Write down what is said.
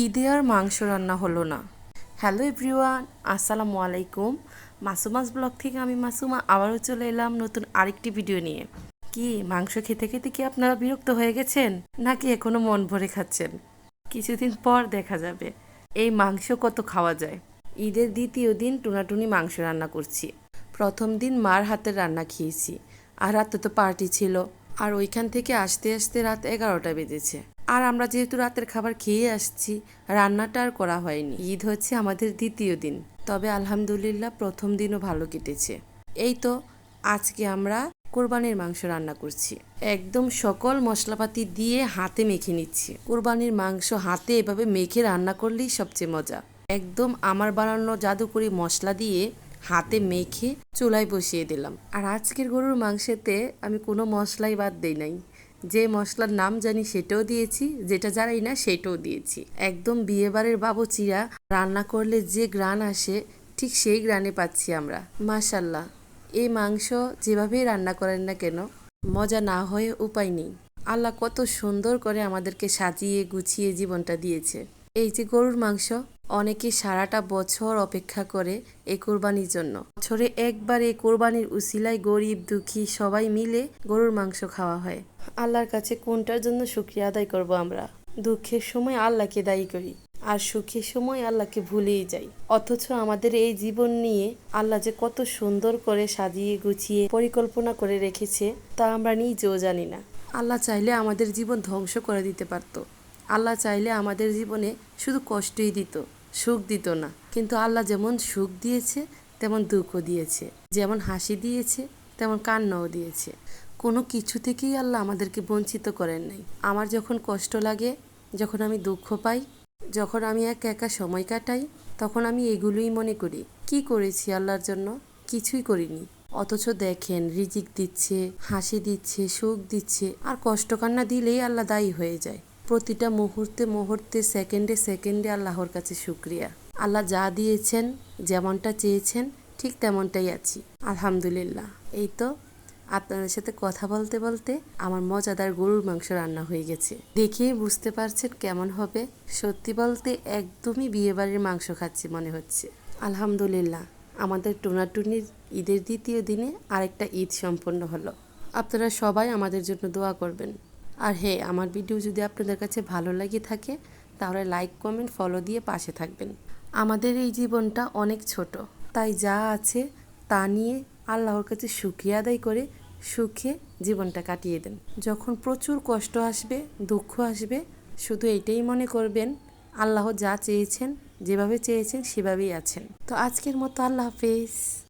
ঈদে আর মাংস রান্না হলো না। হ্যালো এভরিওয়ান আসসালামু আলাইকুম। মাসুমাস ব্লগ থেকে আমি মাসুমা আবারও চলে এলাম নতুন আরেকটি ভিডিও নিয়ে। কি, মাংস খেতে খেতে কি আপনারা বিরক্ত হয়ে গেছেন, নাকি এখনও মন ভরে খাচ্ছেন? কিছুদিন পর দেখা যাবে, এই মাংস কত খাওয়া যায়। ঈদের দ্বিতীয় দিন টুনাটুনি মাংস রান্না করছি। প্রথম দিন মার হাতের রান্না খেয়েছি। আর রাতে তো পার্টি ছিল। আর ওইখান থেকে আসতে আসতে রাত এগারোটা বেজেছে। আর আমরা যেহেতু রাতের খাবার খেয়ে আসছি, রান্নাটা আর করা হয়নি। ঈদ হচ্ছে আমাদের দ্বিতীয় দিন। তবে আলহামদুলিল্লাহ প্রথম দিনও ভালো কেটেছে। এই তো, আজকে আমরা কোরবানির মাংস রান্না করছি। একদম সকল মশলাপাতি দিয়ে হাতে মেখে নিচ্ছি। কোরবানির মাংস হাতে এভাবে মেখে রান্না করলেই সবচেয়ে মজা। একদম আমার বানানো জাদুকরি মশলা দিয়ে হাতে মেখে চুলায় বসিয়ে দিলাম। আর আজকের গরুর মাংসেতে আমি কোনো মশলাই বাদ দেই নাই। যে মশলার নাম জানি সেটাও দিয়েছি, যেটা জানাই না সেটাও দিয়েছি। একদম বিয়েবাড়ির বাবুচিরা রান্না করলে যে গ্রান আসে, ঠিক সেই গ্রানে পাচ্ছি আমরা। মাশাল্লাহ, এই মাংস যেভাবেই রান্না করেন না কেন, মজা না হয়ে উপায় নেই। আল্লাহ কত সুন্দর করে আমাদেরকে সাজিয়ে গুছিয়ে জীবনটা দিয়েছে। এই যে গরুর মাংস, অনেকে সারাটা বছর অপেক্ষা করে এই কোরবানির জন্য। বছরে একবার এই কোরবানির উসিলায় গরিব দুঃখী সবাই মিলে গরুর মাংস খাওয়া হয়। আল্লাহর কাছে কোনটার জন্য শুক্রিয়া আদায় করব আমরা? দুঃখের সময় আল্লাহকে দায়ী করি, আর সুখের সময় আল্লাহকে ভুলেই যাই। অথচ আমাদের এই জীবন নিয়ে আল্লাহ যে কত সুন্দর করে সাজিয়ে গুছিয়ে পরিকল্পনা করে রেখেছে, তা আমরা নিজেও জানি না। আল্লাহ চাইলে আমাদের জীবন ধ্বংস করে দিতে পারতো। আল্লাহ চাইলে আমাদের জীবনে শুধু কষ্টই দিত, সুখ দিত না। কিন্তু আল্লাহ যেমন সুখ দিয়েছে, তেমন দুঃখ দিয়েছে। যেমন হাসি দিয়েছে, তেমন কান্নাও দিয়েছে। কোনো কিছু থেকেই আল্লাহ আমাদেরকে বঞ্চিত করেন নাই। আমার যখন কষ্ট লাগে, যখন আমি দুঃখ পাই, যখন আমি একা একা সময় কাটাই, তখন আমি এগুলোই মনে করি, কি করেছি আল্লাহর জন্য? কিছুই করিনি। অথচ দেখেন, রিজিক দিচ্ছে, হাসি দিচ্ছে, সুখ দিচ্ছে, আর কষ্ট কান্না দিলেই আল্লাহ দায়ী হয়ে যায়। প্রতিটা মুহূর্তে মুহূর্তে, সেকেন্ডে সেকেন্ডে আল্লাহর কাছে শুক্রিয়া। আল্লাহ যা দিয়েছেন, যেমনটা চেয়েছেন, ঠিক তেমনটাই আছি। আলহামদুলিল্লাহ। এই তো আপনাদের সাথে কথা বলতে বলতে আমার মজাদার গরুর মাংস রান্না হয়ে গেছে। দেখেই বুঝতে পারছেন কেমন হবে। সত্যি বলতে একদমই বিয়েবাড়ির মাংস খাচ্ছি মনে হচ্ছে। আলহামদুলিল্লাহ, আমাদের টোনাটুনির ঈদের দ্বিতীয় দিনে আরেকটা ঈদ সম্পন্ন হলো। আপনারা সবাই আমাদের জন্য দোয়া করবেন। আর হ্যাঁ আমার ভিডিও যদি আপনাদের কাছে ভালো লাগে থাকে, তাহলে লাইক, কমেন্ট, ফলো দিয়ে পাশে থাকবেন। আমাদের এই জীবনটা অনেক ছোট। তাই যা আছে তা নিয়ে আল্লাহর কাছে সুখিয়া আদায় করে সুখে জীবনটা কাটিয়ে দেন। যখন প্রচুর কষ্ট আসবে, দুঃখ আসবে, শুধু এটাই মনে করবেন, আল্লাহ যা চেয়েছেন, যেভাবে চেয়েছেন সেভাবেই আছেন। তো আজকের মতো আল্লাহ হাফেজ।